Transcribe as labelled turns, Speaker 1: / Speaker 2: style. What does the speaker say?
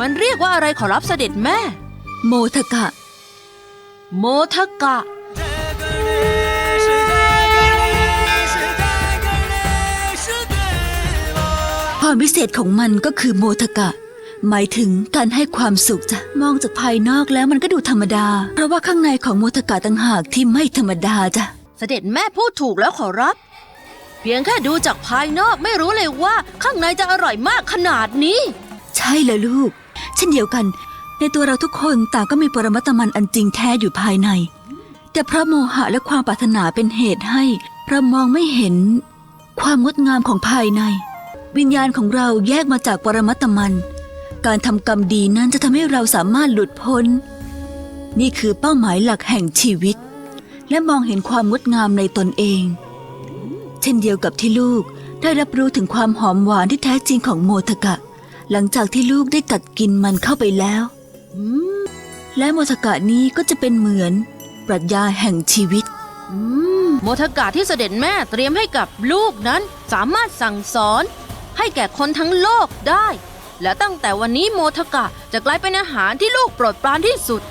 Speaker 1: มันเรียกว่าอะไรขอรับเสด็จแม่
Speaker 2: โมทกะ
Speaker 1: โมทกะ
Speaker 2: ความพิเศษของมันก็คือโมทกะ หมายถึงการให้ความสุขจ้ะมองจากภายนอกแล้วมันก็ดูธรรมดา เพราะว่าข้างในของโมทกะต่างหากที่ไม่ธรรมดาจ้ะ
Speaker 1: เสด็จแม่พูดถูกแล้วขอรับ เพียงแค่ดูจากภายนอกไม่รู้เลยว่าข้างในจะอร่อยมากขนาดนี้
Speaker 2: ใช่เลยลูก เช่นเดียวกัน ในตัวเราทุกคนต่างก็มีปรมัตมันอันจริงแท้อยู่ภายใน แต่เพราะโมหะและความปรารถนาเป็นเหตุให้เรามองไม่เห็น ความงดงามของภายใน วิญญาณของเราแยกมาจากปรมัตมัน การทำกรรมดีนั้นจะทำให้เราสามารถหลุดพ้น นี่คือเป้าหมายหลักแห่งชีวิต และมองเห็นความงดงามในตนเอง เช่นเดียวกับที่ลูกได้รับรู้ถึงความหอมหวานที่แท้จริงของโมทกะ หลังจากที่ลูกได้กัดกินมันเข้าไปแล้วและโมทกะนี้ก็จะเป็นเหมือนปรัชญาแห่งชีวิต
Speaker 1: โมทกะที่เสด็จแม่เตรียมให้กับลูกนั้นสามารถสั่งสอน ให้แก่คนทั้งโลกได้ และตั้งแต่วันนี้โมทกะจะกลายเป็นอาหารที่ลูกโปรดปรานที่สุด